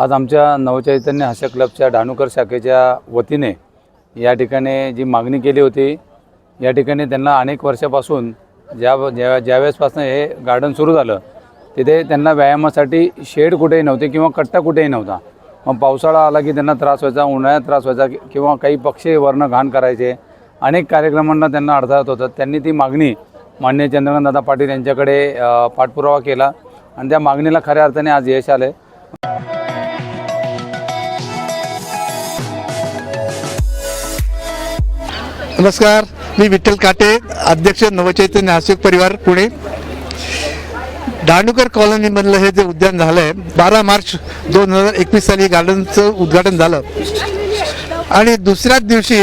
आज आमच्या नवचैतन्य हास्य क्लबच्या डहाणूकर शाखेच्या वतीने या ठिकाणी जी मागणी केली होती या ठिकाणी त्यांना अनेक वर्षापासून ज्या ज्या ज्यावेळेसपासून हे गार्डन सुरू झालं तिथे त्यांना व्यायामासाठी शेड कुठेही नव्हते किंवा कट्टा कुठेही नव्हता. मग पावसाळा आला की त्यांना त्रास व्हायचा उन्हाळ्यात त्रास व्हायचा किंवा काही पक्षी वर्ण घाण करायचे. अनेक कार्यक्रमांना त्यांना अडथळत होतं त्यांनी ती मागणी मान्य चंद्रकांत दादा पाटील यांच्याकडे पाठपुरावा केला. आणि त्या मागणीला खऱ्या अर्थाने आज यश आलं नमस्कार मी विठ्ठल काटे अध्यक्ष नवचैतन्य हास्यक परिवार पुणे. डहाणूकर कॉलनीमधलं हे जे उद्यान झालं आहे बारा मार्च दोन हजार एकवीस साली गार्डनचं उद्घाटन झालं. आणि दुसऱ्याच दिवशी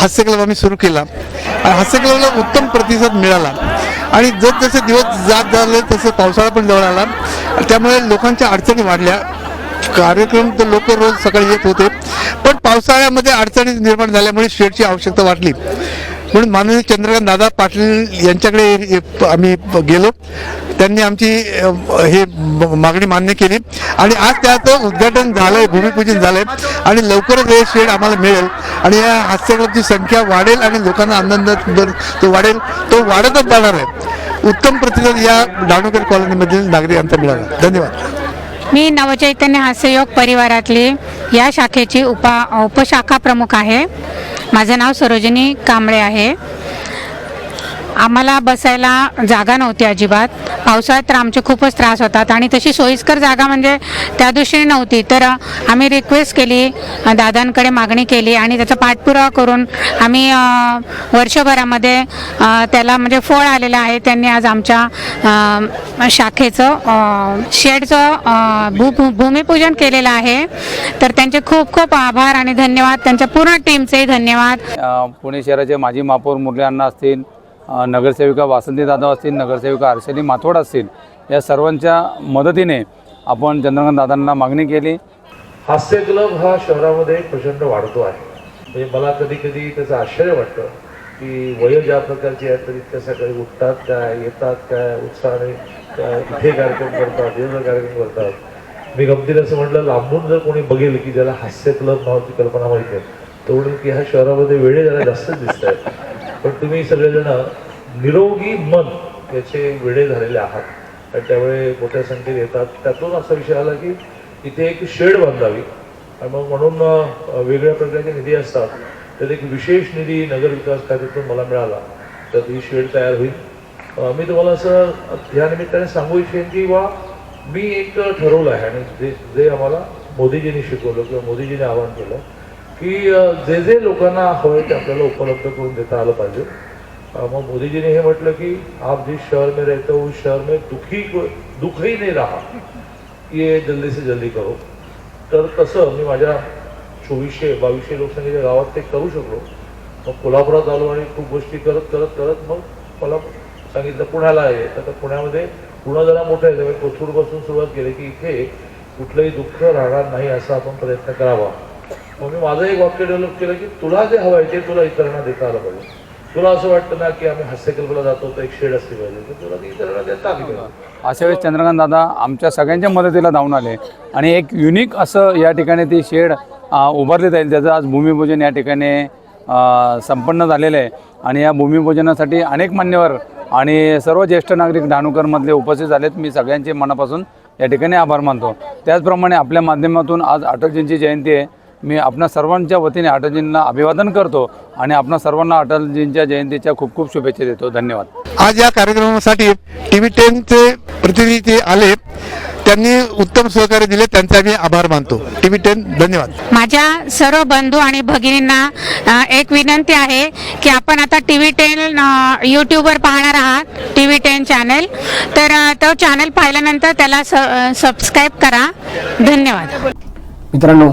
हास्य क्लब आम्ही सुरू केला. आणि हास्य क्लबला उत्तम प्रतिसाद मिळाला. आणि जर जसे दिवस जात झाले तसं पावसाळा पण जवळ आला. त्यामुळे लोकांच्या अडचणी वाढल्या. कार्यक्रम तर लोक रोज सकाळी येत होते. पण पावसाळ्यामध्ये अडचणी निर्माण झाल्यामुळे शेडची आवश्यकता वाटली म्हणून माननीय चंद्रकांत दादा पाटील यांच्याकडे आम्ही गेलो. त्यांनी आमची हे मागणी मान्य केली. आणि आज त्याचं उद्घाटन झालंय भूमिपूजन झालंय. आणि लवकरच हे शेड आम्हाला मिळेल. आणि या हास्यक्लबची संख्या वाढेल आणि लोकांना आनंद तो वाढेल. तो वाढतच जाणार आहे. उत्तम प्रतिसाद या डाणूकर कॉलनीमधील नागरिकांचा मिळाला. धन्यवाद. मी नवचैतन्य हास्ययोग परिवारातली या शाखेची उपा उपशाखा प्रमुख आहे. माझं नाव सरोजिनी कांबळे आहे. आम्हाला बसायला जागा नव्हती अजिबात. पावसाळ्यात तर आमचे खूपच त्रास होतात आणि तशी सोयीस्कर जागा म्हणजे त्या दृष्टीने नव्हती. तर आम्ही रिक्वेस्ट केली दादांकडे मागणी केली आणि त्याचा पाठपुरावा करून आम्ही वर्षभरामध्ये त्याला म्हणजे फळ आलेलं आहे. त्यांनी आज आमच्या शाखेचं शेडचं भू भूमिपूजन केलेलं आहे. तर त्यांचे खूप खूप आभार आणि धन्यवाद. त्यांच्या पूर्ण टीमचे धन्यवाद. पुणे शहराचे माजी महापौर मुरली अण्णा असतील नगरसेविका वासंती दादा असतील नगरसेविका हर्षली माथोड असतील या सर्वांच्या मदतीने आपण चंद्रकांत दादांना मागणी केली. हास्य क्लब हा शहरामध्ये प्रचंड वाढतो आहे. म्हणजे मला कधी कधी त्याचं आश्चर्य वाटतं की वय ज्या प्रकारची आहे तरी इतक्या सकाळी उठतात काय येतात काय उत्साहाने इथे कार्यक्रम करतात वेगवेगळे कार्यक्रम करतात. मी गमतीने असं म्हटलं लांबून जर कोणी बघेल की ज्याला हास्य क्लब नावाची कल्पना माहिती आहे तो म्हणून की ह्या शहरामध्ये वेळे जरा जास्तच दिसत आहेत पण तुम्ही सगळेजण निरोगी मन याचे वेळे झालेले आहात. आणि त्यामुळे मोठ्या संख्येत येतात. त्यातून असा विषय आला की इथे एक शेड बांधावी. आणि मग म्हणून वेगळ्या प्रकारचे निधी असतात. तर एक विशेष निधी नगर विकास खात्यातून मला मिळाला. तर ही शेड तयार होईल. मी तुम्हाला असं या निमित्ताने सांगू इच्छेन की वा मी एक ठरवलं आहे. आणि जे जे आम्हाला मोदीजींनी शिकवलं किंवा मोदीजींनी आवाहन केलं की जे जे लोकांना हवं ते आपल्याला उपलब्ध करून देता आलं पाहिजे. मग मोदीजीने हे म्हटलं की आप जिस शहर में रहते हो उस शहर में दुखी को- दुख ही रहा. ये जल्दी से जल्दी करो. तर तसं मी माझ्या चोवीसशे बावीसशे लोकसंख्येच्या गावात ते करू शकलो. मग कोल्हापुरात आलो आणि खूप गोष्टी करत करत करत मग मला सांगितलं पुण्याला आहे तर पुण्यामध्ये पुणं जरा मोठं आहे त्यामुळे कोथरूडपासून सुरुवात केली की इथे कुठलंही दुःख राहणार नाही असा आपण प्रयत्न करावा. मग मी माझं एक वाक्य डेव्हलप केलं की तुला जे हवं आहे ते तुला इतरांना देता आलं पाहिजे. तुला असं वाटतं ना की आम्ही हास्यकल्पला जातो तर एक शेड असली पाहिजे. तर तुला ती इतरांना देता आली पाहिजे. अशा वेळेस चंद्रकांत दादा आमच्या सगळ्यांच्या मदतीला धावून आले. आणि एक युनिक असं या ठिकाणी ती शेड उभारली जाईल. त्याचं आज भूमिपूजन या ठिकाणी संपन्न झालेलं आहे. आणि या भूमिपूजनासाठी अनेक मान्यवर आणि सर्व ज्येष्ठ नागरिक डहाणूकरमधले उपस्थित झालेत. मी सगळ्यांचे मनापासून या ठिकाणी आभार मानतो. त्याचप्रमाणे आपल्या माध्यमातून आज अटलजींची जयंती आहे. मी आपणा सर्वांच्या वतीने अटलजींना अभिवादन करतो आणि आपणा सर्वांना अटलजींच्या जयंतीच्या खूप खूप शुभेच्छा देतो. धन्यवाद. आज या कार्यक्रमासाठी टी व्ही टेनचे प्रतिनिधी आले. त्यांनी उत्तम सहकार्य दिले. त्यांचा मी आभार मानतो. टी व्ही टेन धन्यवाद. माझ्या सर्व बंधू आणि भगिनींना एक विनंती आहे की आपण आता टी व्ही टेन यूट्यूबवर पाहणार आहात टी व्ही टेन चॅनल. तर तो चॅनल पाहिल्यानंतर त्याला सबस्क्राईब करा. धन्यवाद. मित्रांनो